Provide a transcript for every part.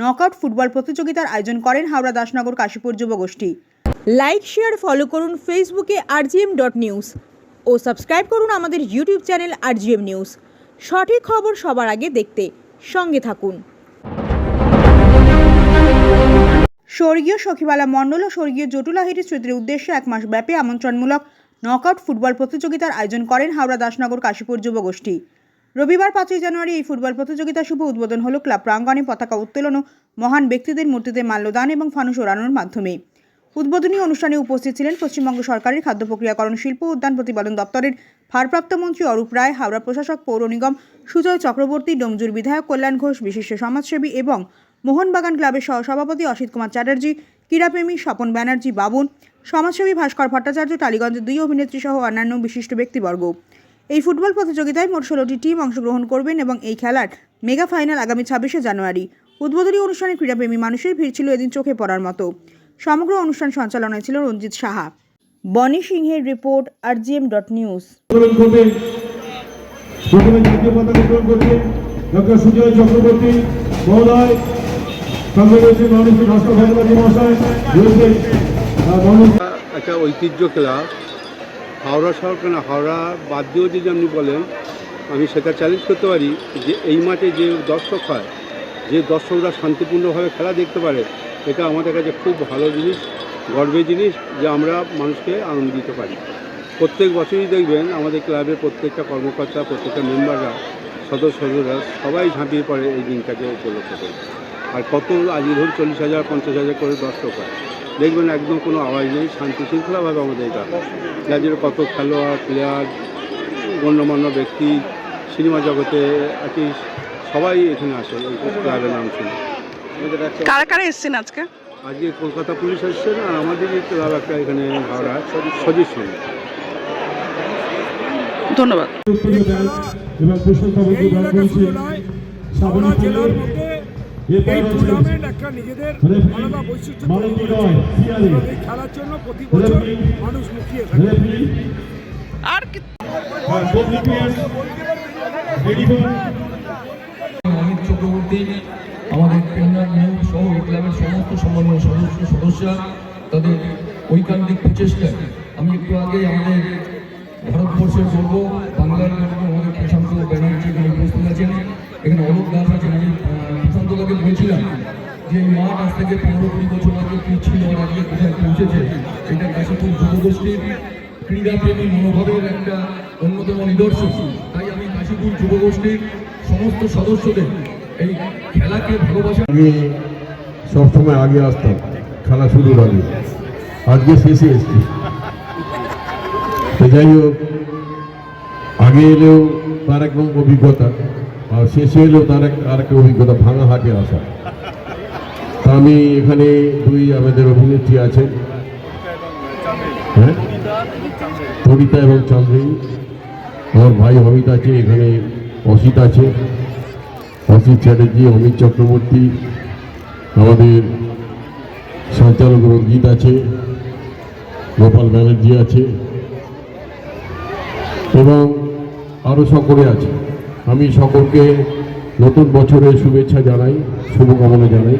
Knockout football প্রতিযোগিতার আয়োজন করেন হাওড়া দাসনগর কাশীপুর যুবগোষ্ঠী। লাইক শেয়ার ফলো করুন ফেসবুকে আরজিএম ডট নিউজ ও সাবস্ক্রাইব করুন আমাদের ইউটিউব চ্যানেল আরজিএম নিউজ সঠিক খবর সবার আগে দেখতে সঙ্গে থাকুন। স্বর্গীয় সখীবালা মণ্ডল ও স্বর্গীয় জটুলাহিরি স্মৃতির উদ্দেশ্যে এক মাস ব্যাপী আমন্ত্রণমূলক নকআউট ফুটবল প্রতিযোগিতার আয়োজন করেন হাওড়া দাসনগর কাশীপুর যুবগোষ্ঠী। রবিবার পাঁচই জানুয়ারি এই ফুটবল প্রতিযোগিতা শুভ উদ্বোধন হলো ক্লাব প্রাঙ্গণে পতাকা উত্তোলন ও মহান ব্যক্তিদের মূর্তিতে মাল্যদান এবং ফানুস ওড়ানোর মাধ্যমে। উদ্বোধনী অনুষ্ঠানে উপস্থিত ছিলেন পশ্চিমবঙ্গ সরকারের খাদ্য প্রক্রিয়াকরণ শিল্প উদ্যান প্রতিপাদন দপ্তরের ভারপ্রাপ্ত মন্ত্রী অরূপ রায়, হাওড়া প্রশাসক পৌর নিগম সুজয় চক্রবর্তী, ডোমজুর বিধায়ক কল্যাণ ঘোষ, বিশিষ্ট সমাজসেবী এবং মোহনবাগান ক্লাবের সহসভাপতি অসিত কুমার চ্যাটার্জি, ক্রীড়াপ্রেমী স্বপন ব্যানার্জি বাবুন, সমাজসেবী ভাস্কর ভট্টাচার্য, টালিগঞ্জের দুই অভিনেত্রী সহ অন্যান্য বিশিষ্ট ব্যক্তিবর্গ। এই ফুটবল প্রতিযোগিতায় মোট ষোলোটি টিম অংশগ্রহণ করবেন এবং এই খেলার মেগা ফাইনাল আগামী ছাব্বিশে জানুয়ারি। উদ্বোধনী অনুষ্ঠানে ক্রীড়াপ্রেমী মানুষের ভিড় ছিল এদিন চোখে পড়ার মতো। সমগ্র অনুষ্ঠান সঞ্চালনায় ছিল রঞ্জিত সাহা। বনি সিংহের report RGM dot news. Doctor Sujoy Chakraborty মহোদয় সঙ্গে রয়েছে মহাশয় রয়েছে একটা ঐতিহ্য ক্লাব হাওড়া শহর কেন? হাওড়া বাদ দিয়েও যদি আপনি বলেন, আমি সেটা চ্যালেঞ্জ করতে পারি যে এই মাঠে যে দর্শক হয়, যে দর্শকরা শান্তিপূর্ণভাবে খেলা দেখতে পারে, এটা আমাদের কাছে খুব ভালো জিনিস, গর্বের জিনিস যে আমরা মানুষকে আনন্দ দিতে পারি। প্রত্যেক বছরই দেখবেন আমাদের ক্লাবের প্রত্যেকটা কর্মকর্তা, প্রত্যেকটা মেম্বাররা সদস্যরা সবাই ঝাঁপিয়ে পড়ে এই দিনটাকে উপলক্ষ করে। আর কত আজকে ধরুন চল্লিশ হাজার, পঞ্চাশ হাজার করে দর্শক হয়। দেখবেন একদম কোনো আওয়াজ নেই শান্তি শৃঙ্খলাভাবে আমাদের এটা। যার জন্য কত খেলোয়াড় প্লেয়ার গণ্যমান্য ব্যক্তি সিনেমা জগতে আর কি সবাই এখানে আসে ক্লাবের নাম শুনে। কারা কারা এসছেন আজকে? আজকে কলকাতা পুলিশ আসছেন আর আমাদের ক্লাব একটা এখানে ভাড়া সজির সঙ্গে ধন্যবাদ। এবং জেলার মধ্যে এই টুর্নামেন্ট একটা নিজেদের রেফারি আলাদা বৈশিষ্ট্য তৈরি করেছে। এই খেলার জন্য প্রতি বছর মানুষ মুখিয়ে থাকে। আর কি অমিত চক্রবর্তী আমাদের ট্রেনার নিয়োগ সহ এই ক্লাবের সমস্ত সম্মানীয় সদস্য সদস্যরা তাদের ঐকান্তিক প্রচেষ্টা। আমি একটু আগে আমাদের ভারতবর্ষের গর্ব বাংলার গর্ব আমাদের প্রশান্ত ব্যানার্জি এখানে উপস্থিত আছেন। এখানে অলোক দাস আছেন। যে মাঠ আজ থেকে পনেরো কুড়ি বছর আগে কি ছিল আজকে কোথায় পৌঁছেছে, এটা কাশীপুর যুবগোষ্ঠীর ক্রীড়াপ্রেমী মনোভাবের একটা অন্যতম নিদর্শন। তাই আমি কাশীপুর যুবগোষ্ঠীর সমস্ত সদস্যদের এই খেলাকে ভালোবাসা আমি সবসময় আগে আসতাম, খেলা শুরুর আগে। আজকে শেষে এসছি। তো যাই হোক, আগে এলেও তার একদম অভিজ্ঞতা, আর শেষে এলেও তার এক আর একটা অভিজ্ঞতা, ভাঙা হাটে আসা আমি এখানে দুই আমাদের অভিনেত্রী আছেন। হ্যাঁ? তরিতা এবং চন্দ্রী আমার ভাই অমিত আছে, এখানে অসিত আছে। অসিত চ্যাটার্জি, অমিত চক্রবর্তী। আমাদের সঞ্চালক রঞ্জিত আছে, গোপাল ব্যানার্জি আছে। এবং আরও সকলে আছে। আমি সকলকে নতুন বছরের শুভেচ্ছা জানাই, শুভকামনা জানাই।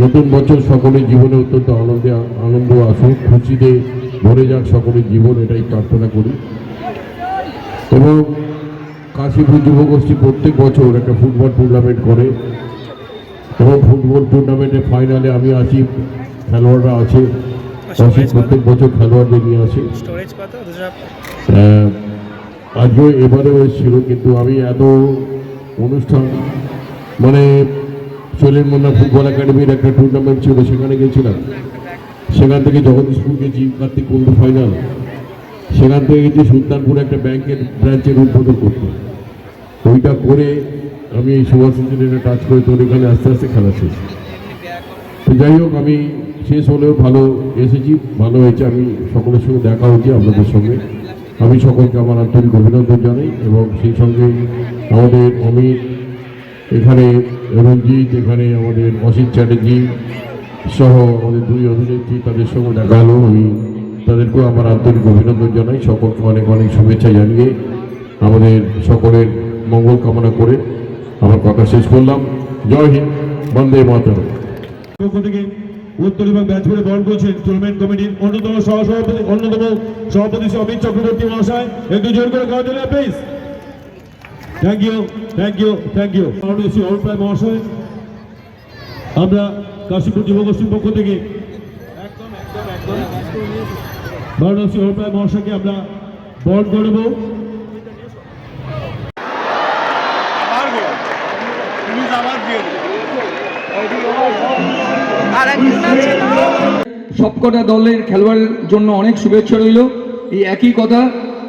নতুন বছর সকলের জীবনে অত্যন্ত আনন্দে আনন্দ আসুক খুশিতে ভরে যাক সকলের জীবন এটাই প্রার্থনা করি। এবং কাশীপুর যুবগোষ্ঠী প্রত্যেক বছর একটা ফুটবল টুর্নামেন্ট করে। এবং ফুটবল টুর্নামেন্টের ফাইনালে আমি আছি খেলোয়াড়রা আছে প্রত্যেক বছর খেলোয়াড়দের নিয়ে আসে। আহ, আজকেও এবারেও এসেছিল কিন্তু আমি এত অনুষ্ঠান মানে চলেন মন্না ফুটবল একাডেমির একটা টুর্নামেন্ট ছিল, সেখানে গেছিলাম। সেখান থেকে জগদীশপুর গেছি কার্তিক কুণ্ডু ফাইনাল সেখান থেকে গেছি সুলতানপুর একটা ব্যাংকের ব্রাঞ্চের উদ্বোধন করতে। ওইটা করে আমি এই সুভাষ ইঞ্জিনিয়ারে টাচ করে তোর এখানে আস্তে আস্তে খেলা শেষ। তো যাই হোক, আমি শেষ হলেও ভালো এসেছি, ভালো হয়েছে। আমি সকলের সঙ্গে দেখা হয়েছে আপনাদের সঙ্গে। আমি সকলকে আমার আন্তরিক অভিনন্দন জানাই এবং সেই সঙ্গে আমাদের অমিত এখানে রঞ্জিত এখানে আমাদের অসিত চ্যাটার্জি সহ আমাদের দুই অভিনেত্রী তাদের সঙ্গে দেখা হলো। আমি তাদেরকেও আমার আন্তরিক অভিনন্দন জানাই। সকলকে অনেক অনেক শুভেচ্ছা জানিয়ে আমাদের সকলের মঙ্গল কামনা করে আমার কথা শেষ করলাম। জয় হিন্দ, বন্দে মাতরম। থেকে উত্তর এবং ব্যাচপুরে বরণ করেছেন টুর্নামেন্ট কমিটির অন্যতম সহসভাপতি অন্যতম সভাপতি অমিত চক্রবর্তী মহাশয়। একটু জোর করে খাওয়া দিলে please thank you thank you thank you Shri Arup Roy মহাশয় আমরা কাশীপুর যুবগোষ্ঠীর পক্ষ থেকে মাননীয় শ্রী রায় মহাশয়কে আমরা বরণ করব? সবকটা দলের খেলোয়াড়ের জন্য অনেক শুভেচ্ছা রইল। এই একই কথা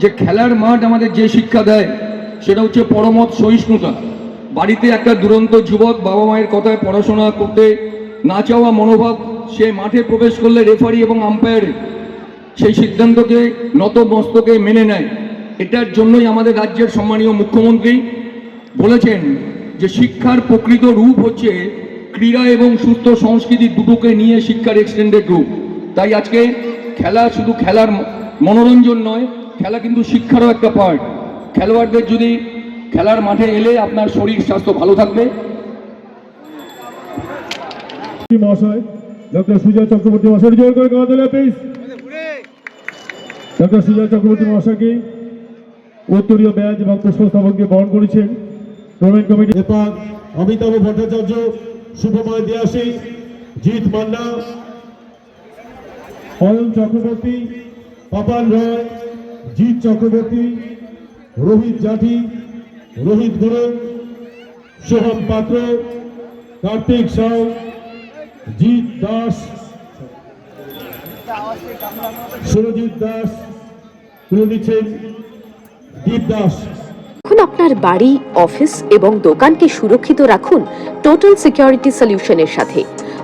যে খেলার মাঠ আমাদের যে শিক্ষা দেয় সেটা হচ্ছে পরমত সহিষ্ণুতা। বাড়িতে একটা দুরন্ত যুবক বাবা মায়ের কথায় পড়াশোনা করতে না চাওয়া মনোভাব, সে মাঠে প্রবেশ করলে রেফারি এবং আম্পায়ারের সেই সিদ্ধান্তকে, নত মস্তকে মেনে নেয়। এটার জন্যই আমাদের রাজ্যের সম্মানীয় মুখ্যমন্ত্রী বলেছেন যে শিক্ষার প্রকৃত রূপ হচ্ছে ক্রীড়া এবং সুস্থ সংস্কৃতি দুটোকে নিয়ে শিক্ষার এক্সটেন্ডেড রূপ। তাই আজকে খেলা শুধু খেলার মনোরঞ্জন নয়, খেলা কিন্তু শিক্ষারও একটা পার্ট খেলোয়াড়দের যদি খেলার মাঠে এলে আপনার শরীর স্বাস্থ্য ভালো থাকবে। মহাশয় ডক্টর সুজয় চক্রবর্তী মহাশয় জোর করে খাওয়া দিলে প্লিজ ডক্টর সুজয় চক্রবর্তী মহাশয়কে উত্তরীয় ব্যাচ এবং পুষ্পস্থাপনকে বরণ করেছেন। টুর্নামেন্ট কমিটি এরপর অমিতাভ ভট্টাচার্য শুভময় দিয়াসী জিৎ মান্না অয়ন চক্রবর্তী পাপাল রয় জিৎ চক্রবর্তী রোহিত জাঠি, রোহিত গুরু, সোহম পাত্র, কার্তিক সাউ, জিৎ দাস, সুরজিৎ দাস দিচ্ছেন দীপ দাস। এখন আপনার বাড়ি, অফিস এবং দোকানকে সুরক্ষিত রাখুন টোটাল সিকিউরিটি সলিউশনের সাথে।